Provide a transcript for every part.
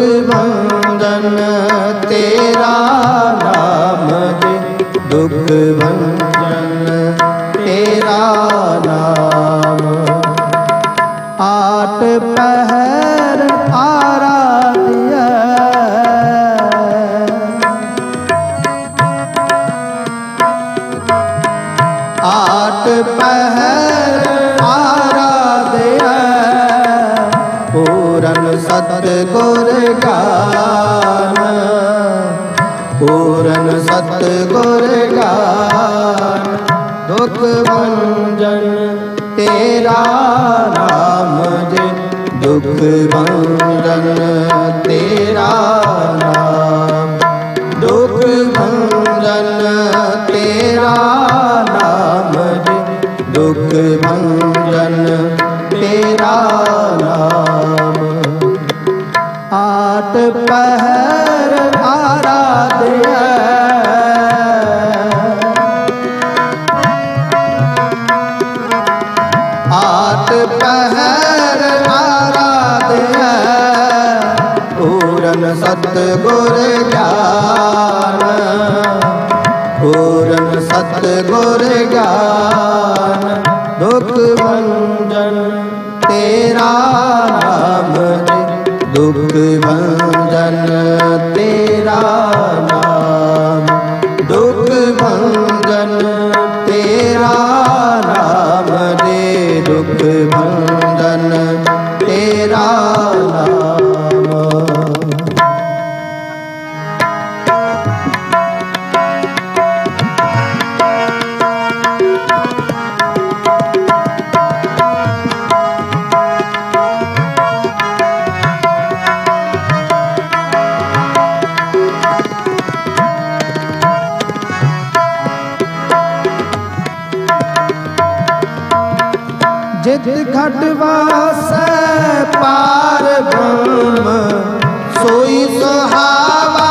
ਦੁਖ ਤੇਰਾ ਨਾਮ ਦੇ ਦੁਖ ਭੰਜਨ ਤੇਰਾ ਨਾਮ। ਆਟ ਪਹਿਰ ਆਰਾਧਿਆ। ਆਟ ਪਹਿਰ ਆਰਾਧਿਆ। ਪੂਰਨ ਸਤ ਗੁਰ ਗਾਨ ਪੂਰਨ ਸਤ ਗੁਰ ਗਾਨ ਦੁਖ ਭੰਜਨ ਤੇਰਾ ਨਾਮ ਜੇ, ਦੁਖ ਭੰਜਨ ਤੇਰਾ ਨਾਮ। ਦੁਖ ਭੰਜਨ ਤੇਰਾ ਨਾਮ ਜੀ, ਦੁਖ ਭੰਜਨ ਆਟ ਪਹਿਰ ਜੀ ਦੁਖ ਜਿਤ ਘਟ ਵਾਸੈ ਪਾਰ ਬ੍ਰਹਮ ਸੋਈ ਸੁਹਾਵਾ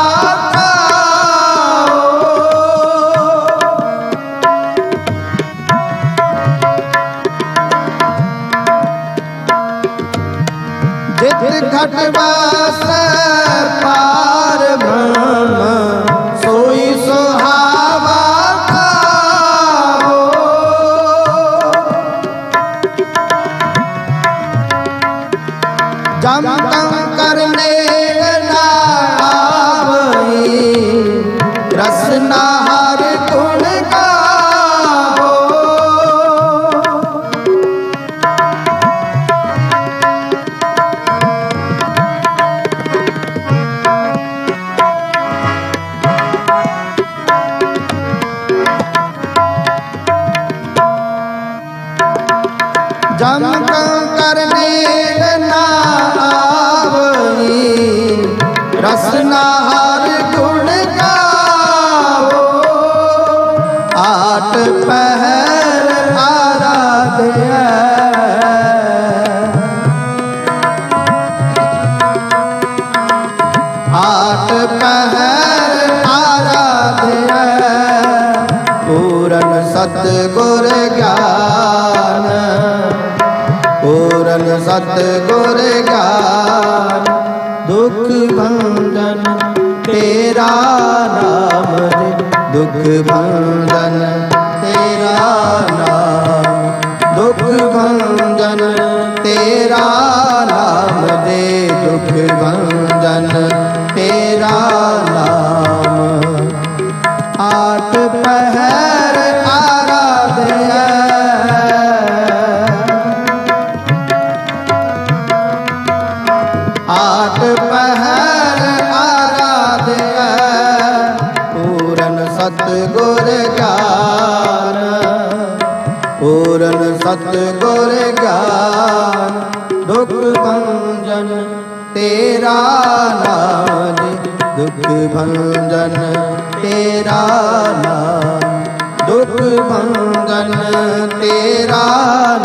ਜਿਤ ਘਟ ਵਾਸੈ ਪਾਰ ਬ੍ਰਹਮ ਸਤ ਗੁਰ ਗਿਆਨ। ਪੂਰਨ ਸਤ ਗੁਰ ਗਿਆਨ। ਦੁਖ ਭੰਜਨ ਤੇਰਾ ਨਾਮ ਰੇ ਦੁਖ ਭੰਜਨ ਤੇਰਾ ਨਾਮ। ਦੁਖ ਭੰਜਨ ਪੂਰਨ ਸਤ ਗੁਰ ਗਿਆਨ, ਦੁਖ ਭੰਜਨ ਤੇਰਾ ਨਾਮ ਜੀ ਦੁਖ ਭੰਜਨ ਤੇਰਾ ਨਾਮ, ਦੁਖ ਭੰਜਨ ਤੇਰਾ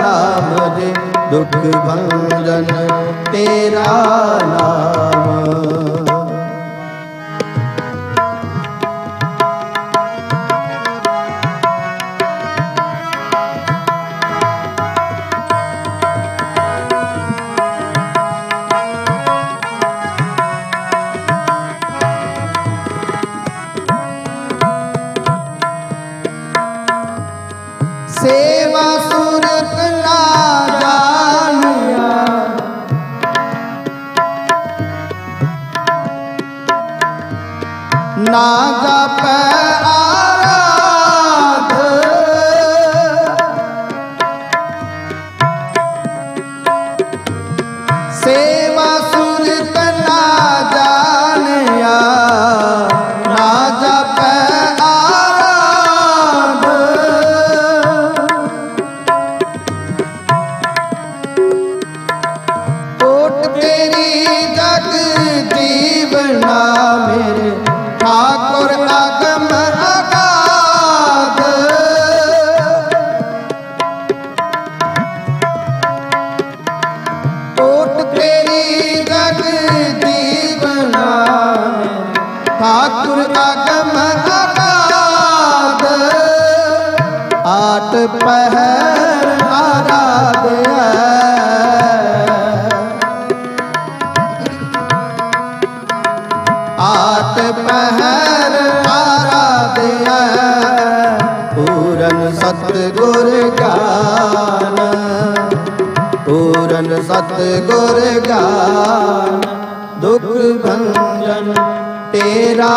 ਨਾਮ ਜੀ ਦੁਖ ਭੰਜਨ ਤੇਰਾ ਨਾਮ। ਪੂਰਨ ਸਤ ਗੁਰ ਗਿਆਨ, ਪੂਰਨ ਸਤ ਗੁਰ ਗਿਆਨ, ਦੁਖ ਭੰਜਨ ਤੇਰਾ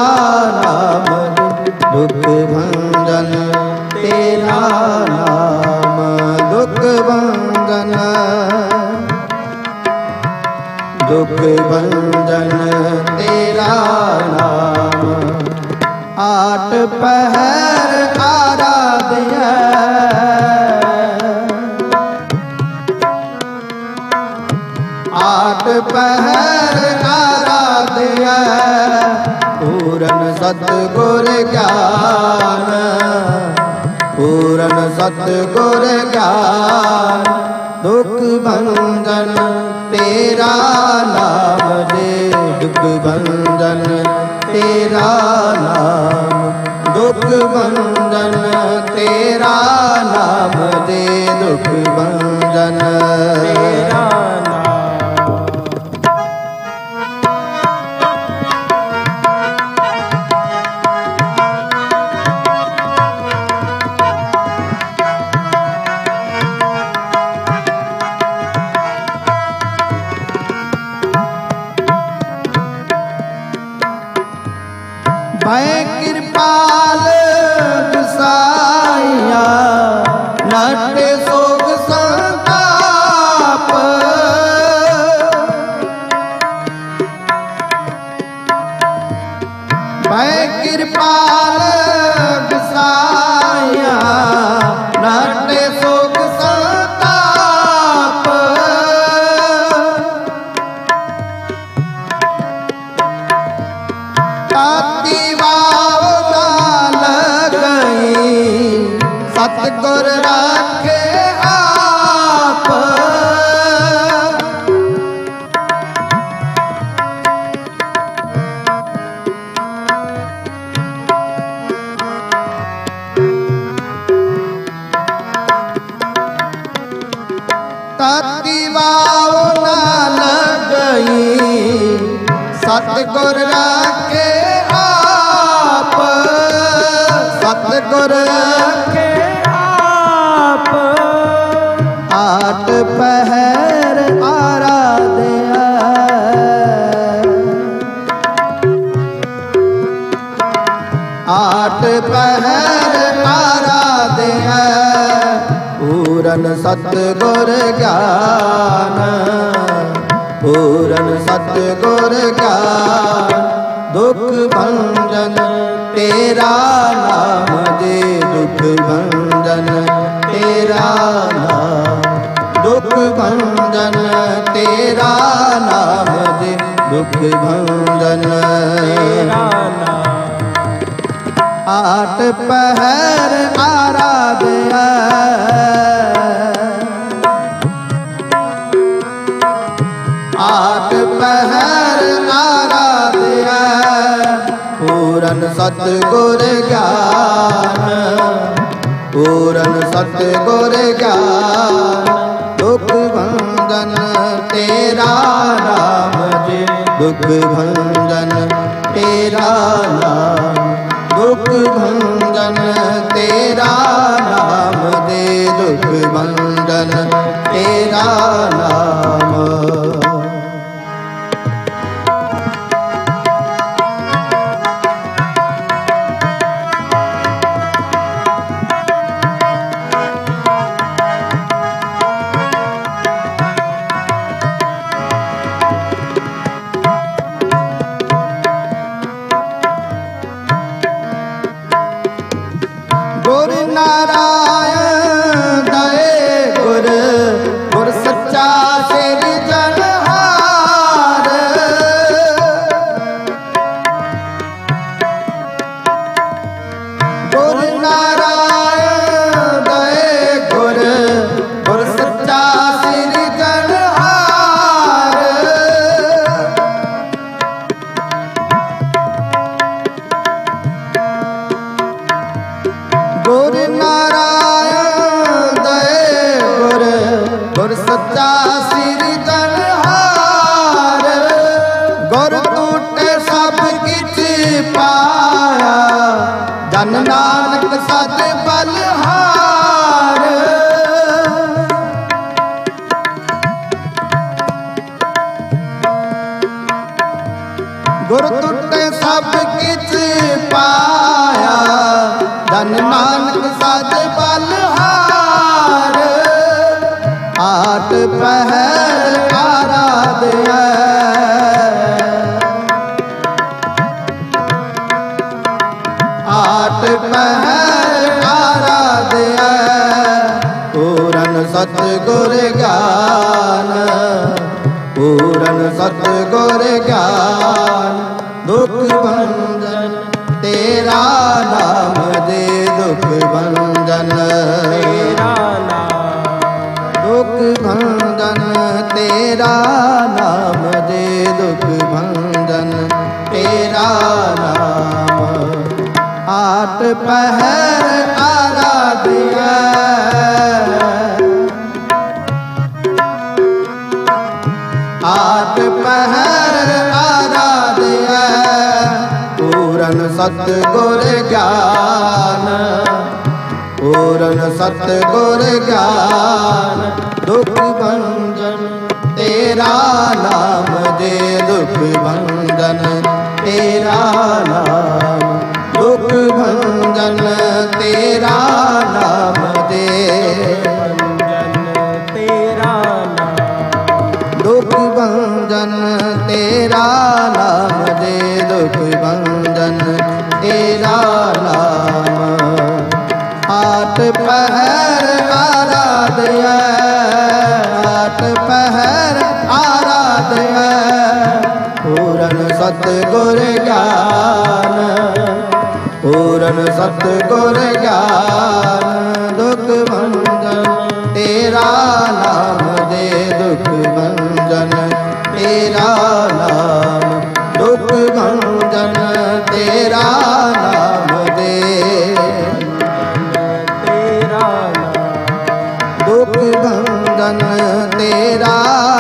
ਨਾਮ, ਦੁਖ ਭੰਜਨ ਤੇਰਾ ਨਾਮ, ਦੁਖ ਭੰਜਨ ਦੁਖ ਭੰਜਨ ਤੇਰਾ ਨਾਮ, ਆਟ ਪਹਿ ਆਟ ਪਹਿਰ ਆਰਾਧਿਆ ਪੂਰਨ ਸਤ ਗੁਰ ਗਿਆਨ। ਪੂਰਨ ਸਤ ਗੁਰ ਗਿਆਨ। ਦੁਖ ਭੰਜਨ ਤੇਰਾ ਨਾਮ ਦੇ ਦੁਖ ਭੰਜਨ ਤੇਰਾ ਨਾਮ। ਦੁਖ ਭੰਜਨ ਤੇਰਾ ਨਾਮ ਦੇ ਦੁਖ ਭੰਜਨ। ਤੇਰਾ ਲਗਈ ਸਤਗੁਰ ਪੂਰਨ ਸਤਿਗੁਰ ਗਿਆਨ, ਪੂਰਨ ਸਤਿਗੁਰ ਗਿਆਨ, ਦੁਖ ਭੰਜਨ ਤੇਰਾ ਨਾਮ ਦੇ ਦੁਖ ਭੰਜਨ ਤੇਰਾ ਨਾਮ, ਦੁਖ ਭੰਜਨ ਤੇਰਾ ਨਾਮ ਦੇ ਦੁਖ ਭੰਜਨ ਤੇਰਾ ਨਾਮ। ਆਟ ਪਹਿਰ ਆਰਾਧਿਆ ਪਹਿਰ ਆਰਾਧਿਆ ਪੂਰਨ ਸਤਿਗੁਰ ਗਿਆਨ। ਪੂਰਨ ਸਤਿਗੁਰ ਗਿਆਨ, ਦੁਖ ਭੰਜਨ ਤੇਰਾ ਨਾਮ ਜੀ। ਦੁਖ ਭੰਜਨ ਤੇਰਾ ਨਾਮ, ਦੁਖ ਭੰਜਨ ਤੇਰਾ ਨਾਮ ਦੇ ਦੁਖ ਭੰਜਨ ਤੇਰਾ ਨਾਮ ਗੁਰ ਟੂਟੇ ਸਭ ਕਿਛ ਪਾਇਆ। ਜਨ ਨਾਨਕ ਸਤ ਬਲਹਾਰ। ਗੁਰ ਟੁੱਟੇ ਸਭ ਕਿਛ ਪਾਇਆ। ਜਨ ਨਾਨਕ ਸਜ ਬਲਹਾਰ। ਆਟ ਪਹਿਰ ਪੂਰਨ ਸਤਿਗੁਰ ਗਿਆਨ ਦੁਖ ਭੰਜਨ ਤੇਰਾ ਨਾਮ ਦੇ ਦੁਖ ਭੰਜਨ ਤੇਰਾ ਨਾਮ। ਦੁਖ ਤੇਰਾ ਨਾਮ ਦੇ ਦੁਖ ਭੰਜਨ ਤੇਰਾ ਨਾਮ ਆਟ ਪਹਿਰ ਪੂਰਨ ਸਤਿਗੁਰ ਗਿਆਨ, ਪੂਰਨ ਸਤਿਗੁਰ ਗਿਆਨ, ਦੁਖ ਭੰਜਨ, ਤੇਰਾ ਨਾਮ ਦੇ ਦੁਖ ਭੰਜਨ, ਤੇਰਾ ਨਾਮ ਆਟ ਆਰਾਧਿਆ ਪੂਰਨ ਸਤਿਗੁਰ ਗਿਆਨ। ਪੂਰਨ ਸਤਿਗੁਰ ਗਿਆਨ ਦੁਖ ਭੰਜਨ ਤੇਰਾ ਨਾਮ ਤੇਰਾ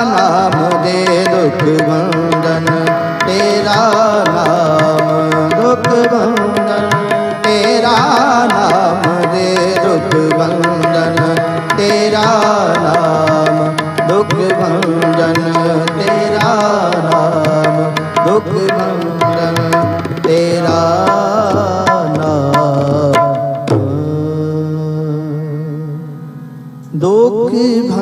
ਨਾਮ ਦੇ ਦੁਖ ਭੰਜਨ ਤੇਰਾ ਨਾਮ ਦੁਖ ਬੰਧਨ ਤੇਰਾ ਨਾਮ ਦੇ ਦੁਖ ਬੰਧਨ ਤੇਰਾ ਨਾਮ